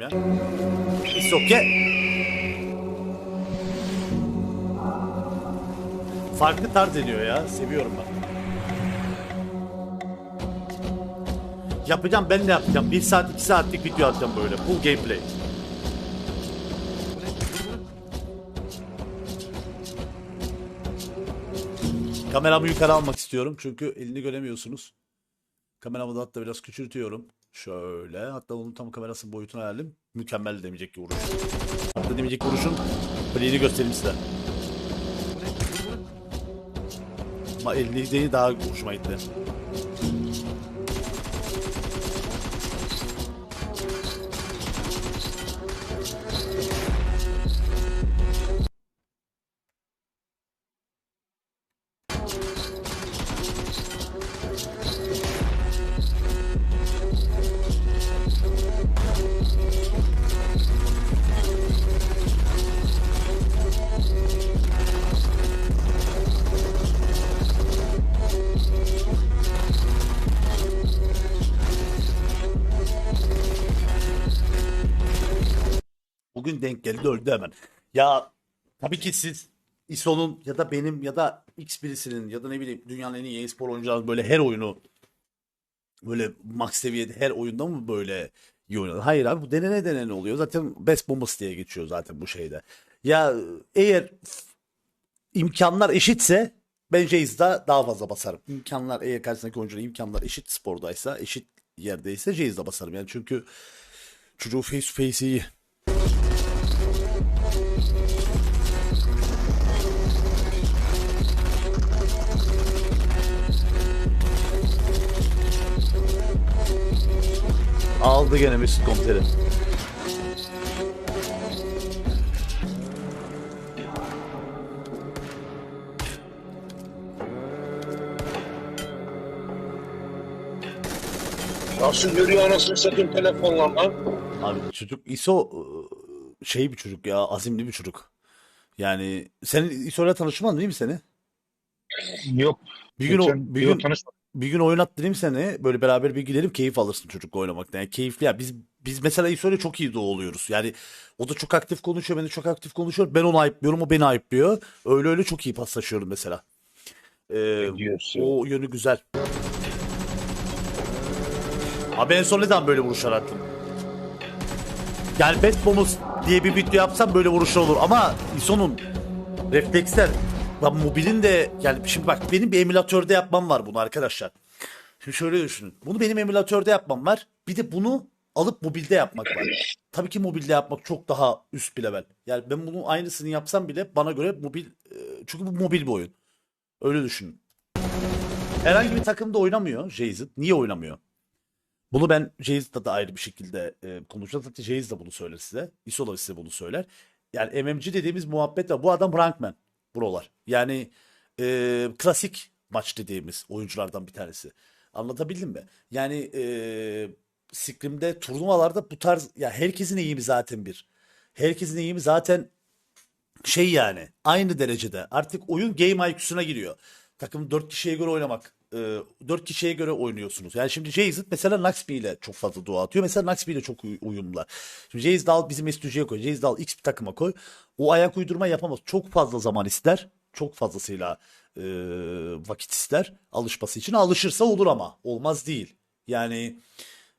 ya. It's okay. Farklı tarz ediyor ya. Seviyorum ben. Yapacağım ben de yapacağım. 1 saat 2 saatlik video atacağım böyle. Full gameplay. Kameramı yukarı almak istiyorum çünkü elini göremiyorsunuz. Kameramı da hatta biraz küçültüyorum. Şöyle. Hatta onun tam kamerasının boyutunu ayarlayayım. Mükemmel demeyecek ki vuruş. Hatta demeyecek vuruşun play'ini göstereyim size. Ama elini daha hoşuma gitti. Denk geldi öldü hemen. Ya tabii ki siz ISO'nun ya da benim ya da X birisinin ya da ne bileyim dünyanın en iyi e-spor oyuncuları böyle her oyunu böyle max seviyede her oyunda mı böyle iyi oynadı? Hayır abi bu denene denene oluyor. Zaten Best Bombers diye geçiyor zaten bu şeyde. Ya eğer imkanlar eşitse ben Jaze'da daha fazla basarım. İmkanlar eğer karşısındaki oyuncunun imkanlar eşit spordaysa, eşit yerdeyse Jaze'da basarım. Yani çünkü çocuğu face face iyi. Aldı gene Mesut komiseri. Nasıl görüyor anasını satayım telefonla lan? Abi çocuk ISO ıı, şey bir çocuk ya azimli bir çocuk. Yani senin ISO'yla tanışman değil mi seni? Yok. Bir gün o, bir yok, gün tanışmadım. Bir gün oynattırayım seni. Böyle beraber bir gidelim keyif alırsın çocukla oynamaktan. Yani keyifli ya. Biz biz mesela ISO'yla çok iyi de oluyoruz. Yani o da çok aktif konuşuyor, ben de çok aktif konuşuyor. Ben onu ayıplıyorum, o beni ayıplıyor. Öyle öyle çok iyi paslaşıyorum mesela. Ee, o yönü güzel. Abi en son neden böyle vuruşlar attın? Yani Best Bonus diye bir video yapsam böyle vuruşlar olur ama ISO'nun refleksler Lan mobilin de yani şimdi bak benim bir emülatörde yapmam var bunu arkadaşlar. Şimdi şöyle düşünün. Bunu benim emülatörde yapmam var. Bir de bunu alıp mobilde yapmak var. Tabii ki mobilde yapmak çok daha üst bir level. Yani ben bunun aynısını yapsam bile bana göre mobil e, çünkü bu mobil bir oyun. Öyle düşünün. Herhangi bir takımda oynamıyor Jayzit. Niye oynamıyor? Bunu ben Jayzit'la da ayrı bir şekilde e, konuşacağım. Zaten Jayzit de bunu söyler size. ISO da size bunu söyler. Yani MMG dediğimiz muhabbet var. Bu adam rankman buralar. Yani e, klasik maç dediğimiz oyunculardan bir tanesi. Anlatabildim mi? Yani e, Scrim'de turnuvalarda bu tarz ya herkesin eğimi zaten bir. Herkesin eğimi zaten şey yani aynı derecede. Artık oyun game IQ'suna giriyor. Takım 4 kişiye göre oynamak. E, 4 kişiye göre oynuyorsunuz. Yani şimdi Jayzit mesela Naxby ile çok fazla dua atıyor. Mesela Naxby ile çok uy- uyumlular. Şimdi Jayzit al bizim STG'ye koy. Jayzit al X bir takıma koy. O ayak uydurma yapamaz. Çok fazla zaman ister. Çok fazlasıyla e, vakit ister. Alışması için. Alışırsa olur ama. Olmaz değil. Yani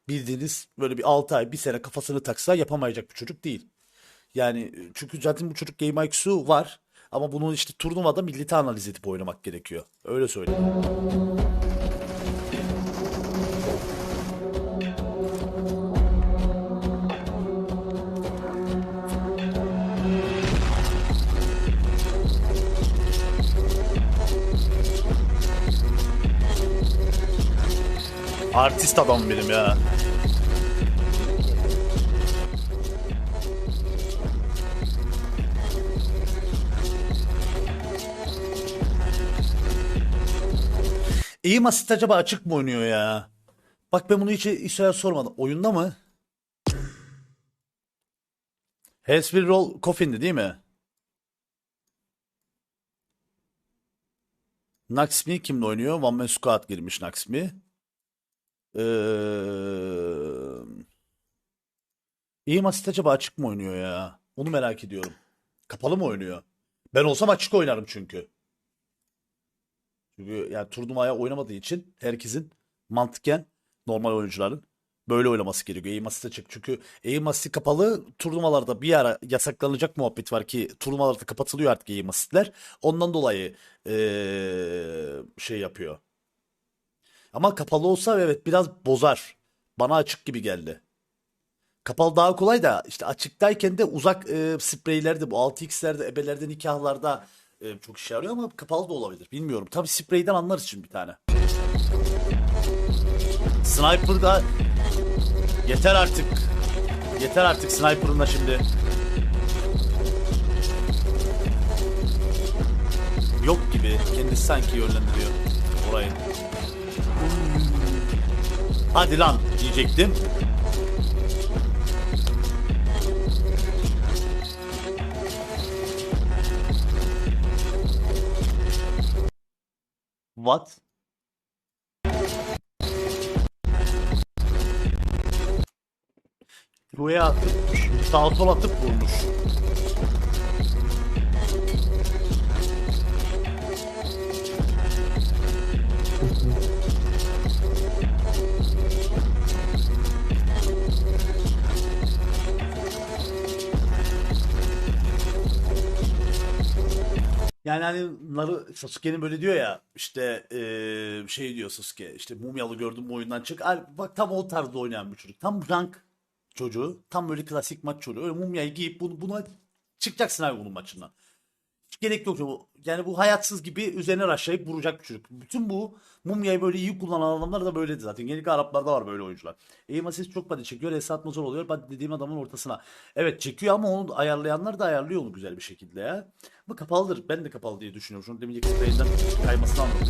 bildiğiniz böyle bir 6 ay, bir sene kafasını taksa yapamayacak bir çocuk değil. Yani e, çünkü zaten bu çocuk game IQ'su var. Ama bunu işte turnuvada milleti analiz edip oynamak gerekiyor. Öyle söyleyeyim. Artist adam benim ya. Aim Assist acaba açık mı oynuyor ya? Bak ben bunu hiç İso'ya sormadım. Oyunda mı? Has bir roll Coffin'di değil mi? Naxmi kimle oynuyor? One Man Squad girmiş Naxmi. Ee, İyi Masit acaba açık mı oynuyor ya? Onu merak ediyorum. Kapalı mı oynuyor? Ben olsam açık oynarım çünkü. Çünkü yani turnuvaya oynamadığı için herkesin mantıken normal oyuncuların böyle oynaması gerekiyor. Eğim asist açık. Çünkü eğim asisti kapalı turnuvalarda bir ara yasaklanacak muhabbet var ki turnuvalarda kapatılıyor artık eğim asistler. Ondan dolayı eee, şey yapıyor. Ama kapalı olsa evet biraz bozar. Bana açık gibi geldi. Kapalı daha kolay da işte açıktayken de uzak e, spreylerde bu 6x'lerde ebelerde nikahlarda e, çok işe yarıyor ama kapalı da olabilir. Bilmiyorum. Tabi spreyden anlarız şimdi bir tane. Sniper'da yeter artık. Yeter artık Sniper'ın şimdi. Yok gibi. Kendisi sanki yönlendiriyor orayı. Hadi lan diyecektim. What? Buraya atıp sağ sol atıp vurmuş. Yani hani Naru Sasuke'nin böyle diyor ya işte eee, şey diyor Sasuke işte mumyalı gördüm bu oyundan çık. Al, bak tam o tarzda oynayan bir çocuk. Tam rank çocuğu. Tam böyle klasik maç çocuğu. Öyle mumyayı giyip bunu, buna çıkacaksın abi bunun maçından. Gerek yok. Yani bu hayatsız gibi üzerine raşlayıp vuracak bir çocuk. Bütün bu mumyayı böyle iyi kullanan adamlar da böyledi zaten. Genellikle Araplarda var böyle oyuncular. Aim assist çok body çekiyor. Reset atma zor oluyor. Body dediğim adamın ortasına. Evet çekiyor ama onu ayarlayanlar da ayarlıyor onu güzel bir şekilde ya. Bu kapalıdır. Ben de kapalı diye düşünüyorum. Şunu demeyecek spray'inden kaymasını anladım.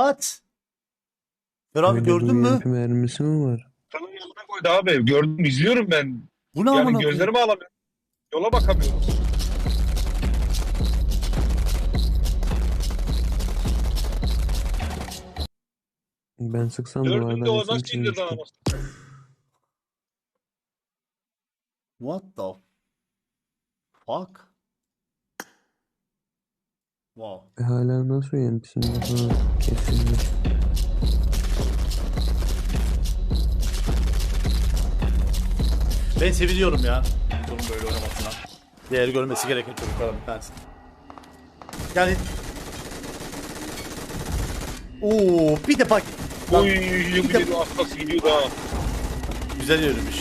What? Fer abi gördün mü? Mermisi mi var? Sana yanına koydu abi. Gördüm izliyorum ben. Bu ne Yani amına koyayım? gözlerimi alamıyorum. Yola bakamıyorum. Ben sıksam de resim indirdi çizmiştim. anasını. What the fuck? Wow. E, hala nasıl? Ha, kesildi. Ben seviniyorum ya. Bunun böyle oynamasına. Değer görmesi gereken çocuklardan bir tanesi. Yani Oo bir de bak Lan, Oy yemin de- gidiyor daha. güzel yürümüş.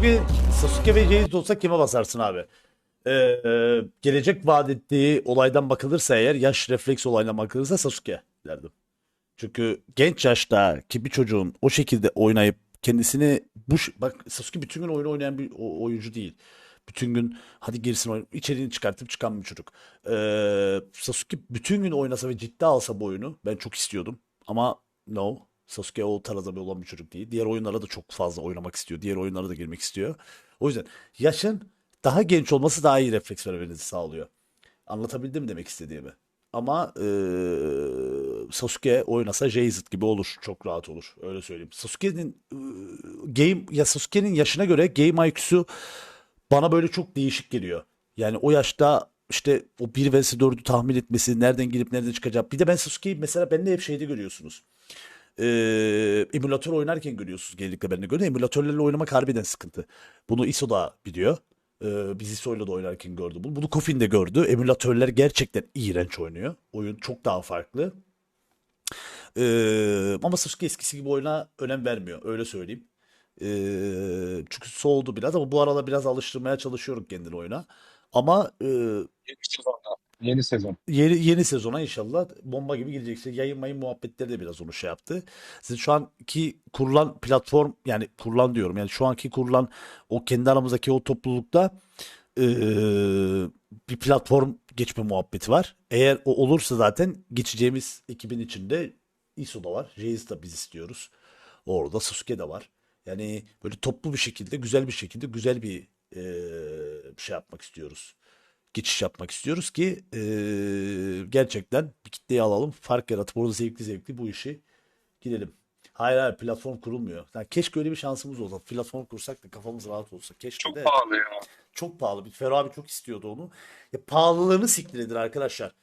Sasuke, Sasuke ve Jeiz olsa kime basarsın abi? Ee, e, gelecek vaat ettiği olaydan bakılırsa eğer yaş refleks olayına bakılırsa Sasuke derdim. Çünkü genç yaşta ki bir çocuğun o şekilde oynayıp kendisini bu bak Sasuke bütün gün oyun oynayan bir oyuncu değil. Bütün gün hadi girsin oyun içeriğini çıkartıp çıkan bir çocuk. Ee, Sasuke bütün gün oynasa ve ciddi alsa bu oyunu ben çok istiyordum. Ama no. Sasuke o tarzda bir olan bir çocuk değil. Diğer oyunlara da çok fazla oynamak istiyor. Diğer oyunlara da girmek istiyor. O yüzden yaşın daha genç olması daha iyi refleks vermenizi sağlıyor. Anlatabildim demek istediğimi. Ama eee, Sasuke oynasa Jayzit gibi olur. Çok rahat olur. Öyle söyleyeyim. Sasuke'nin eee, game ya Sasuke'nin yaşına göre game IQ'su bana böyle çok değişik geliyor. Yani o yaşta işte o 1 vs 4'ü tahmin etmesi, nereden girip nereden çıkacak. Bir de ben Sasuke'yi mesela bende hep şeyde görüyorsunuz. Ee, emülatör oynarken görüyorsunuz genellikle ben de görüyorum. Emülatörlerle oynamak harbiden sıkıntı. Bunu ISO da biliyor. Ee, biz ISO'yla da oynarken gördü bunu. Bunu Kofin de gördü. Emülatörler gerçekten iğrenç oynuyor. Oyun çok daha farklı. Ee, ama Sasuke eskisi gibi oyuna önem vermiyor. Öyle söyleyeyim. Ee, çünkü soğudu biraz ama bu arada biraz alıştırmaya çalışıyorum kendini oyuna. Ama e, Yeni sezon. yeni, yeni sezona inşallah bomba gibi gireceksin. Yayın mayın muhabbetleri de biraz onu şey yaptı. Sizin şu anki kurulan platform yani kurulan diyorum yani şu anki kurulan o kendi aramızdaki o toplulukta e, bir platform geçme muhabbeti var. Eğer o olursa zaten geçeceğimiz ekibin içinde ISO da var. Reis de biz istiyoruz. Orada Sasuke de var. Yani böyle toplu bir şekilde güzel bir şekilde güzel bir e, şey yapmak istiyoruz geçiş yapmak istiyoruz ki eee, gerçekten bir kitleyi alalım. Fark yaratıp orada zevkli zevkli bu işi girelim. Hayır hayır platform kurulmuyor. Yani keşke öyle bir şansımız olsa. Platform kursak da kafamız rahat olsa. Keşke Çok de. pahalı ya. Çok pahalı. Bir Ferro abi çok istiyordu onu. Ya pahalılığını siktir edin arkadaşlar.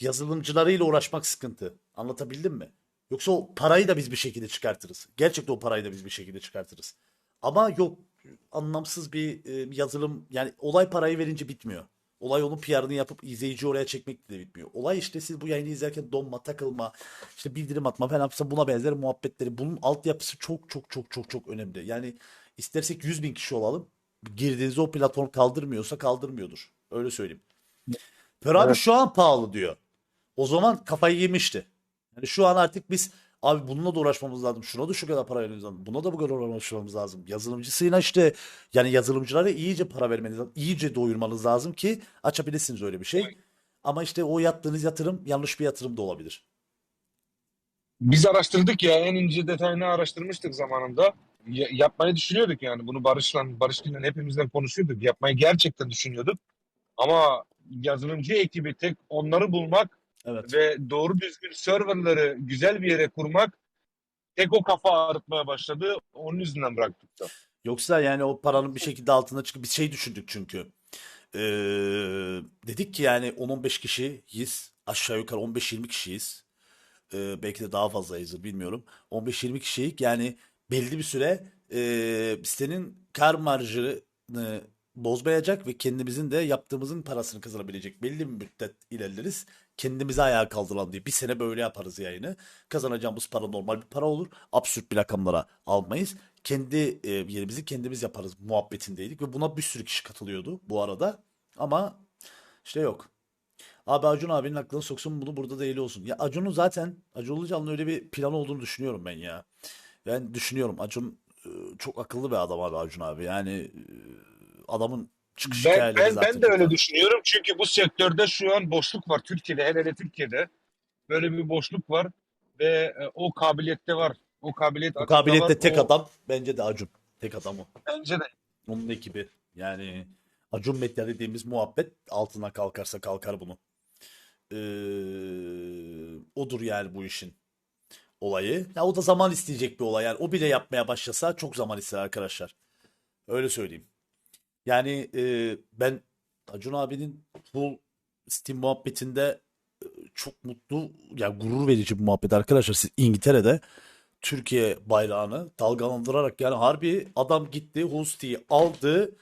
Yazılımcılarıyla uğraşmak sıkıntı. Anlatabildim mi? Yoksa o parayı da biz bir şekilde çıkartırız. Gerçekten o parayı da biz bir şekilde çıkartırız. Ama yok anlamsız bir e, yazılım yani olay parayı verince bitmiyor. Olay onun PR'ını yapıp izleyici oraya çekmekle de bitmiyor. Olay işte siz bu yayını izlerken donma, takılma, işte bildirim atma falan yapsa buna benzer muhabbetleri. Bunun altyapısı çok çok çok çok çok önemli. Yani istersek 100 bin kişi olalım. Girdiğiniz o platform kaldırmıyorsa kaldırmıyordur. Öyle söyleyeyim. Abi Evet. şu an pahalı diyor. O zaman kafayı yemişti. Yani şu an artık biz abi bununla da uğraşmamız lazım. Şuna da şu kadar para vermemiz lazım. Buna da bu kadar uğraşmamız lazım. Yazılımcısıyla işte yani yazılımcılara iyice para vermeniz lazım. İyice doyurmanız lazım ki açabilirsiniz öyle bir şey. Ama işte o yaptığınız yatırım yanlış bir yatırım da olabilir. Biz araştırdık ya en ince detayını araştırmıştık zamanında. Ya- yapmayı düşünüyorduk yani bunu Barış'la, Barış'la hepimizden konuşuyorduk. Yapmayı gerçekten düşünüyorduk. Ama yazılımcı ekibi tek onları bulmak Evet. ve doğru düzgün serverları güzel bir yere kurmak tek o kafa ağrıtmaya başladı. Onun yüzünden bıraktık da. Yoksa yani o paranın bir şekilde altına çıkıp bir şey düşündük çünkü. Ee, dedik ki yani 10-15 kişiyiz. Aşağı yukarı 15-20 kişiyiz. Ee, belki de daha fazlayızdır bilmiyorum. 15-20 kişilik yani belli bir süre e, sitenin kar marjını bozmayacak ve kendimizin de yaptığımızın parasını kazanabilecek belli bir müddet ilerleriz. Kendimize ayağa kaldıran diye bir sene böyle yaparız yayını. Kazanacağımız para normal bir para olur. Absürt bir rakamlara almayız. Kendi e, yerimizi kendimiz yaparız muhabbetindeydik ve buna bir sürü kişi katılıyordu bu arada. Ama işte yok. Abi Acun abinin aklına soksun bunu burada da eli olsun. Ya Acun'un zaten Acun Ilıcalı'nın öyle bir planı olduğunu düşünüyorum ben ya. Ben düşünüyorum Acun e, çok akıllı bir adam abi Acun abi. Yani e, adamın çıkış Ben, hikayeleri ben, zaten ben de öyle var. düşünüyorum. Çünkü bu sektörde şu an boşluk var Türkiye'de. Hele hele Türkiye'de. Böyle bir boşluk var. Ve e, o kabiliyette var. O kabiliyet Bu Acun'da var. kabiliyette tek O- adam bence de Acun. Tek adam o. Bence de. Onun ekibi. Yani Acun Medya dediğimiz muhabbet altına kalkarsa kalkar bunu. Ee, odur yani bu işin olayı. Ya o da zaman isteyecek bir olay. Yani o bile yapmaya başlasa çok zaman ister arkadaşlar. Öyle söyleyeyim. Yani e, ben Acun abinin bu Steam muhabbetinde e, çok mutlu, yani gurur verici bir muhabbet arkadaşlar. Siz İngiltere'de Türkiye bayrağını dalgalandırarak yani harbi adam gitti Husti'yi aldı.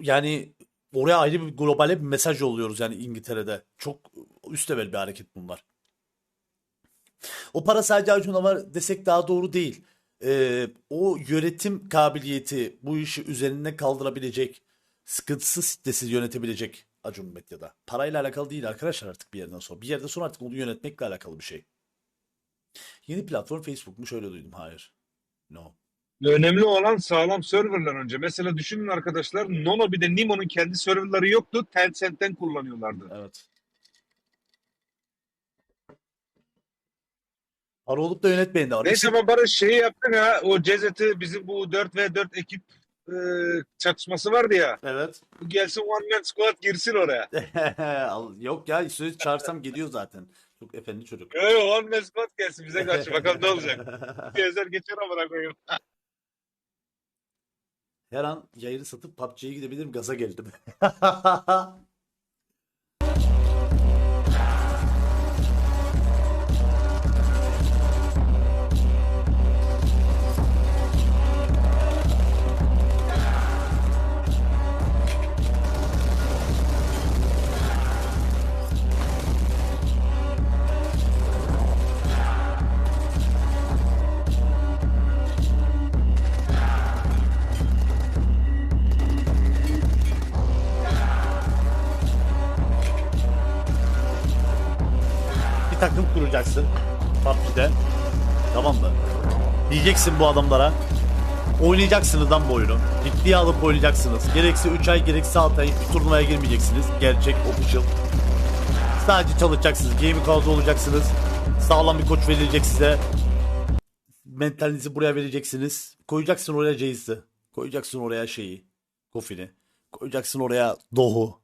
Yani oraya ayrı bir globale bir mesaj yolluyoruz yani İngiltere'de. Çok üst bir hareket bunlar. O para sadece Acun'a var desek daha doğru değil. Ee, o yönetim kabiliyeti bu işi üzerine kaldırabilecek, sıkıntısız stresiz yönetebilecek Acun Medya'da. Parayla alakalı değil arkadaşlar artık bir yerden sonra. Bir yerden sonra artık onu yönetmekle alakalı bir şey. Yeni platform Facebook mu? Şöyle duydum. Hayır. No. Önemli olan sağlam serverlar önce. Mesela düşünün arkadaşlar Nono bir de Nimo'nun kendi serverları yoktu. Tencent'ten kullanıyorlardı. Evet. Para olup da yönetmeyin de var. Neyse ama Barış şeyi yaptın ha. O Cezet'i bizim bu 4 ve 4 ekip e, çatışması vardı ya. Evet. Gelsin one man squad girsin oraya. Yok ya söz çağırsam geliyor zaten. Çok efendi çocuk. Yo one man squad gelsin bize karşı. Bakalım ne olacak. Özel geçer amına koyayım. Her an yayını satıp PUBG'ye gidebilirim gaza geldim. takım kuracaksın. PUBG'de. Tamam mı? Diyeceksin bu adamlara. Oynayacaksınız lan bu oyunu. Ciddiye alıp oynayacaksınız. Gerekse 3 ay gerekse 6 ay bir turnuvaya girmeyeceksiniz. Gerçek official. Sadece çalışacaksınız. Gaming house olacaksınız. Sağlam bir koç verilecek size. Mentalinizi buraya vereceksiniz. Koyacaksın oraya Jace'i. Koyacaksın oraya şeyi. Kofi'ni. Koyacaksın oraya Doğu.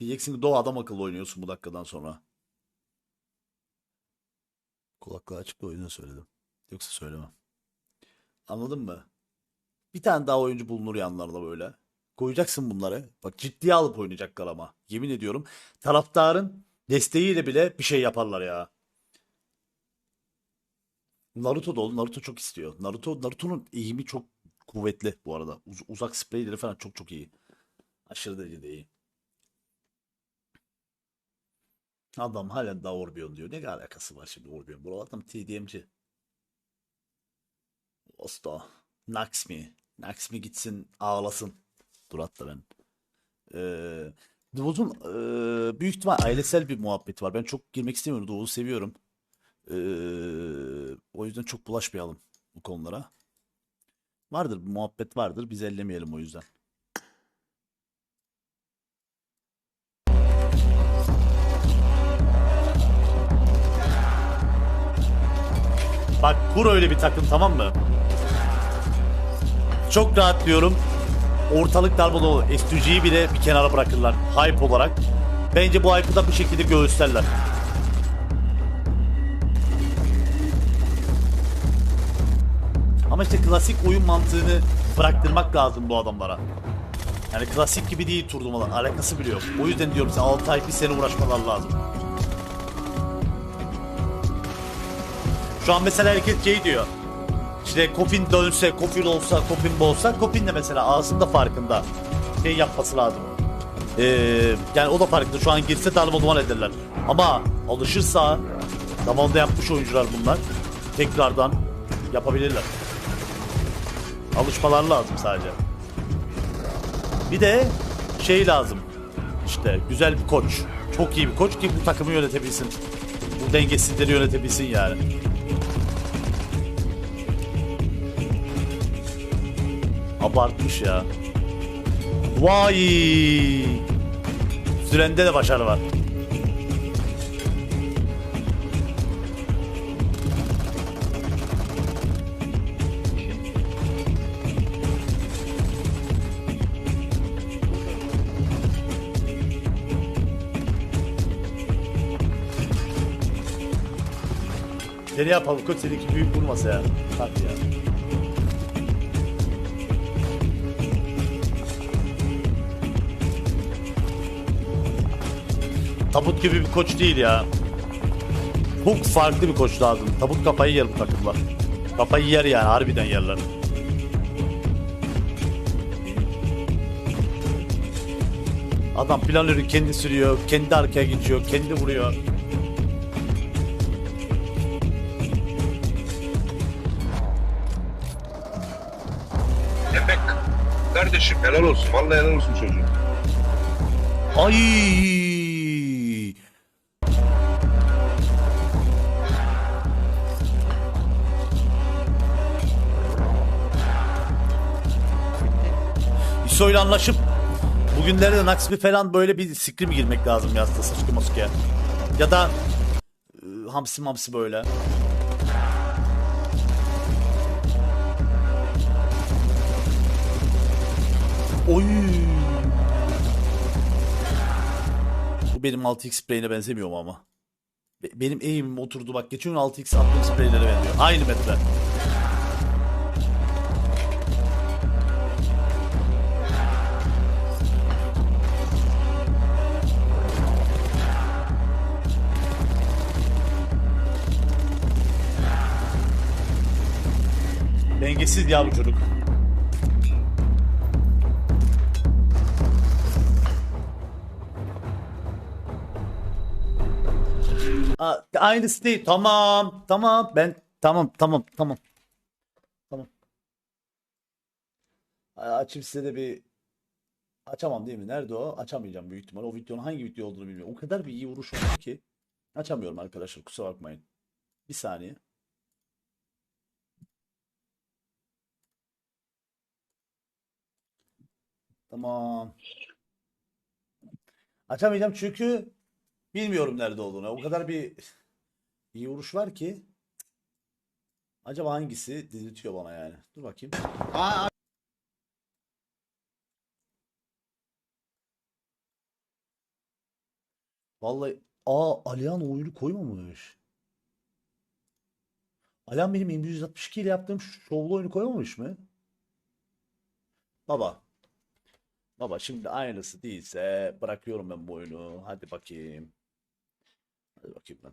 Diyeceksin ki Doğu adam akıllı oynuyorsun bu dakikadan sonra. Kulaklığı açık da o yüzden söyledim. Yoksa söylemem. Anladın mı? Bir tane daha oyuncu bulunur yanlarında böyle. Koyacaksın bunları. Bak ciddiye alıp oynayacaklar ama. Yemin ediyorum. Taraftarın desteğiyle bile bir şey yaparlar ya. Naruto da oğlum. Naruto çok istiyor. Naruto Naruto'nun eğimi çok kuvvetli bu arada. Uz- uzak spreyleri falan çok çok iyi. Aşırı derecede iyi. Adam hala da Orbion diyor. Ne alakası var şimdi Orbion? Bu adam TDM'ci. Osta. Naxmi. Naxmi gitsin ağlasın. Dur hatta ben. Ee, Doğuz'un ee, büyük ihtimal ailesel bir muhabbet var. Ben çok girmek istemiyorum. Doğuz'u seviyorum. Ee, o yüzden çok bulaşmayalım bu konulara. Vardır bir muhabbet vardır. Biz ellemeyelim o yüzden. Bak kur öyle bir takım tamam mı? Çok rahat diyorum. Ortalık darbe dolu. S2G'yi bile bir kenara bırakırlar. Hype olarak. Bence bu hype'ı da bir şekilde göğüslerler. Ama işte klasik oyun mantığını bıraktırmak lazım bu adamlara. Yani klasik gibi değil turnuvalar. Alakası bile yok. O yüzden diyorum size 6 ay bir sene uğraşmalar lazım. Şu an mesela herkes şey diyor. İşte Kofin dönse, Kofin olsa, Kofin olsa, Kofin de mesela ağzında farkında. Şey yapması lazım. Ee, yani o da farkında. Şu an girse darma duman ederler. Ama alışırsa zamanında yapmış oyuncular bunlar. Tekrardan yapabilirler. Alışmalar lazım sadece. Bir de şey lazım. İşte güzel bir koç. Çok iyi bir koç ki bu takımı yönetebilsin. Bu dengesizleri yönetebilsin yani. Abartmış ya. Vay! Sürende de başarı var. Seni yapalım koç seninki büyük vurmasa ya. Hadi ya. Tabut gibi bir koç değil ya. Çok farklı bir koç lazım. Tabut kafayı yer bu takımlar. Kafayı yer yani harbiden yerler. Adam planörü kendi sürüyor, kendi arkaya geçiyor, kendi vuruyor. Emek. Kardeşim helal olsun. Vallahi helal olsun çocuğum. Ay! İso'yla anlaşıp bugünlerde Naxmi falan böyle bir scrim girmek lazım ya aslında Sasuke. Ya da e, hamsi mamsi böyle. Oy! Bu benim 6x spreyine benzemiyor mu ama? Be- benim aim'im oturdu bak geçen gün 6x attığım spreylere benziyor. Aynı metre. Dengesiz ya bu çocuk. Aa, aynısı değil. Tamam. Tamam. Ben tamam tamam tamam. Tamam. Açayım size de bir açamam değil mi? Nerede o? Açamayacağım büyük ihtimal. O videonun hangi video olduğunu bilmiyorum. O kadar bir iyi vuruş oldu ki. Açamıyorum arkadaşlar kusura bakmayın. Bir saniye. Tamam. Açamayacağım çünkü bilmiyorum nerede olduğunu. O kadar bir iyi vuruş var ki. Acaba hangisi dedirtiyor bana yani. Dur bakayım. Vallahi aa Alihan oyunu koymamış. Alihan benim 1162 ile yaptığım şovlu oyunu koymamış mı? Baba. Baba şimdi aynısı değilse bırakıyorum ben bu oyunu. Hadi bakayım. Hadi bakayım ben.